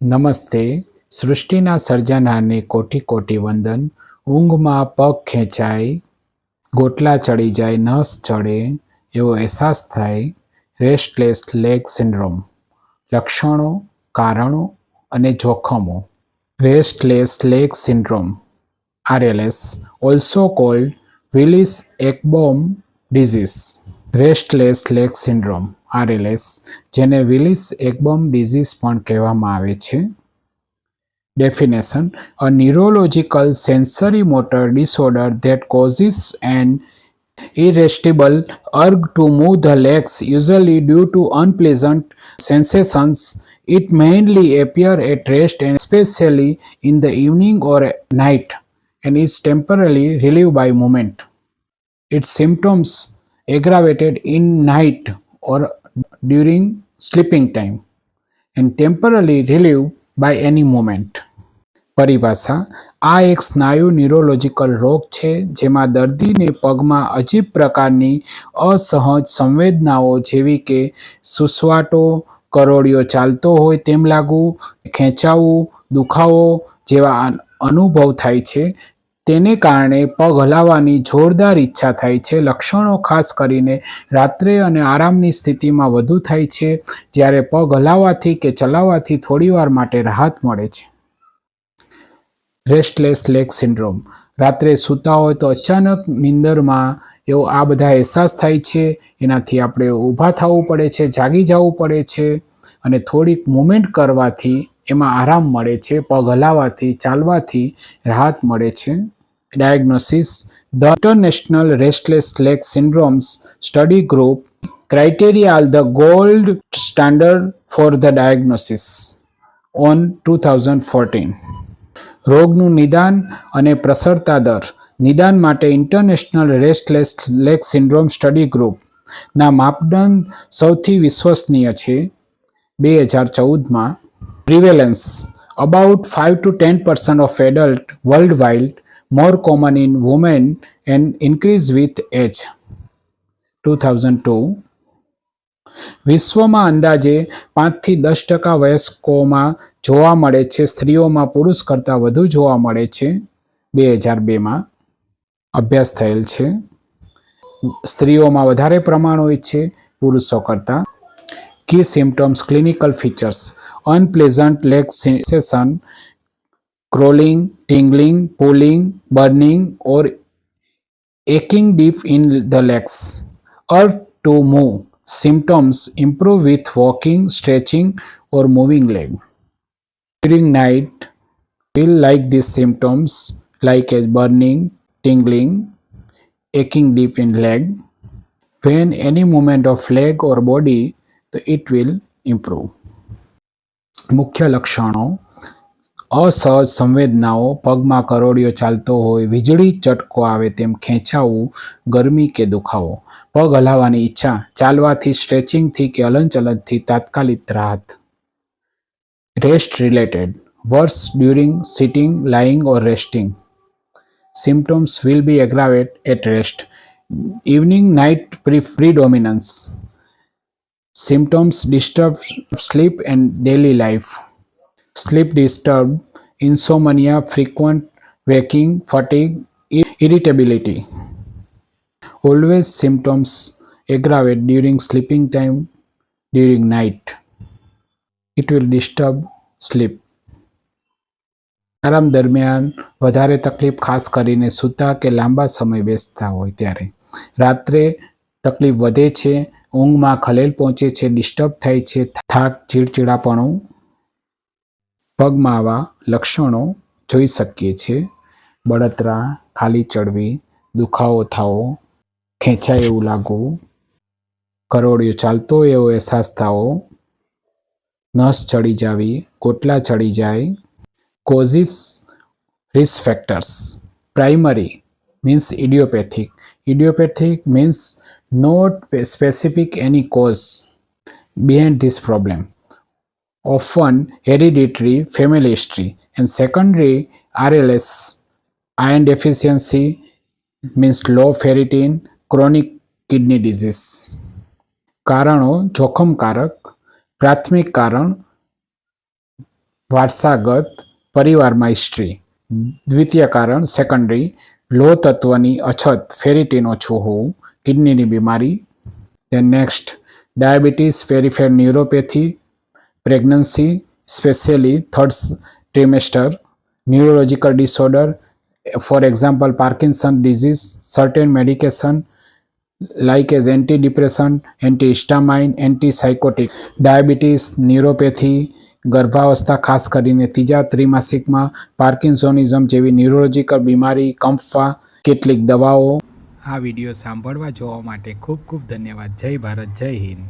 નમસ્તે સૃષ્ટિના સર્જનહારને કોટી કોટી વંદન ઊંઘમાં પગ ખેંચાય ગોટલા ચડી જાય નસ ચડે એવો અહેસાસ થાય રેસ્ટલેસ લેગ સિન્ડ્રોમ લક્ષણો કારણો અને જોખમો restless leg syndrome RLS also called Willis Ekbom disease restless leg syndrome RLS જેને વિલિસ એકબમ ડિઝીઝ પણ કહેવામાં આવે છે definition a neurological sensory motor disorder that causes and irresistible urge to move the legs usually due to unpleasant sensations it mainly appear at rest and especially in the evening or night and is temporarily relieved by movement its symptoms aggravated in night or during sleeping time and temporarily relieved by any moment. પરિભાષા આ એક સ્નાયુ neurological રોગ છે જેમાં દર્દીને પગમાં અજીબ પ્રકારની અસહજ સંવેદનાઓ જેવી કે સુસવાટો કરોળિયો ચાલતો હોય તેમ લાગવું ખેંચાવું દુખાવો જેવા અનુભવ થાય છે તેને કારણે પગ હલાવવાની જોરદાર ઈચ્છા થાય છે લક્ષણો ખાસ કરીને રાત્રે અને આરામની સ્થિતિમાં વધુ થાય છે જ્યારે પગ હલાવવાથી કે ચલાવવાથી થોડીવાર માટે રાહત મળે છે રેસ્ટલેસ લેગ સિન્ડ્રોમ રાત્રે સૂતા હોય તો અચાનક નિંદરમાં એવો આ બધા અહેસાસ થાય છે એનાથી આપણે ઊભા થવું પડે છે જાગી જવું પડે છે અને થોડીક મુમેન્ટ કરવાથી એમાં આરામ મળે છે પગ હલાવવાથી ચાલવાથી રાહત મળે છે diagnosis, the International Restless Leg Syndromes Study Group criteria are the gold standard for the diagnosis on 2014. રોગનું નિદાન અને પ્રસરતા દર નિદાન માટે international restless leg syndrome study group ના માપદંડ સૌથી વિશ્વસનીય છે બે હજાર ચૌદમાં prevalence about five to ten percent of adult worldwide more common in women and increase with age 2002 વિશ્વમાં અંદાજે પાંચથી દસ ટકા વયસ્કોમાં જોવા મળે છે સ્ત્રીઓમાં પુરુષ કરતાં વધુ જોવા મળે છે બે હજાર બેમાં અભ્યાસ થયેલ છે સ્ત્રીઓમાં વધારે પ્રમાણ હોય છે પુરુષો કરતાં key symptoms clinical features unpleasant leg sensation crawling, tingling, pulling, burning or aching deep in the legs or to move. Symptoms improve with walking, stretching or moving leg. During night, feel like these symptoms like as burning, tingling, aching deep in leg. When any movement of leg or body, it will improve. मुख्य लक्षणों અસહજ સંવેદનાઓ પગમાં કરોડિયો ચાલતો હોય વીજળી ચટકો આવે તેમ ખેંચાવું ગરમી કે દુખાવો પગ હલાવવાની ઈચ્છા ચાલવાથી સ્ટ્રેચિંગથી કે હલનચલનથી તાત્કાલિક રાહત રેસ્ટ રિલેટેડ વર્ષ during sitting lying or resting symptoms will be aggravate at rest evening night predominance symptoms disturb sleep and daily life sleep disturb insomnia frequent waking fatigue irritability always symptoms aggravate during sleeping time during night it will disturb sleep આરામ દરમિયાન વધારે તકલીફ ખાસ કરીને સૂતા કે લાંબા સમય બેસતા હોય ત્યારે રાત્રે તકલીફ વધે છે ઊંઘમાં ખલેલ પહોંચે છે ડિસ્ટર્બ થાય છે થાક ચીડચીડાપણું પગમાં આવા લક્ષણો જોઈ શકીએ છીએ બળતરા ખાલી ચડવી દુખાવો થવો ખેંચાય એવું લાગવું કરોળિયો ચાલતો એવો અહેસાસ થવો નસ ચડી જાવી કોટલા ચડી જાય causes risk factors primary means idiopathic idiopathic means not specific any cause behind this problem often hereditary family history and secondary RLS, iron deficiency means low ferritin, chronic kidney disease. કારણો જોખમકારક પ્રાથમિક કારણ વારસાગત પરિવારમાં હિસ્ટ્રી દ્વિતીય કારણ secondary લોહ તત્વની અછત ફેરિટીન ઓછું હોવું કિડનીની બીમારી then next diabetes peripheral neuropathy pregnancy specially third trimester neurological disorder for example Parkinson disease certain medication like as anti depression anti histamine anti psychotic diabetes neuropathy ગર્ભાવસ્થા ખાસ કરીને ત્રીજા ત્રિમાસિકમાં પાર્કિન્સોનિઝમ જેવી ન્યુરોલોજિકલ બીમારી કંફવા કેટલીક દવાઓ આ વિડીયો સાંભળવા જોવા માટે ખૂબ ખૂબ ધન્યવાદ જય ભારત જય હિન્દ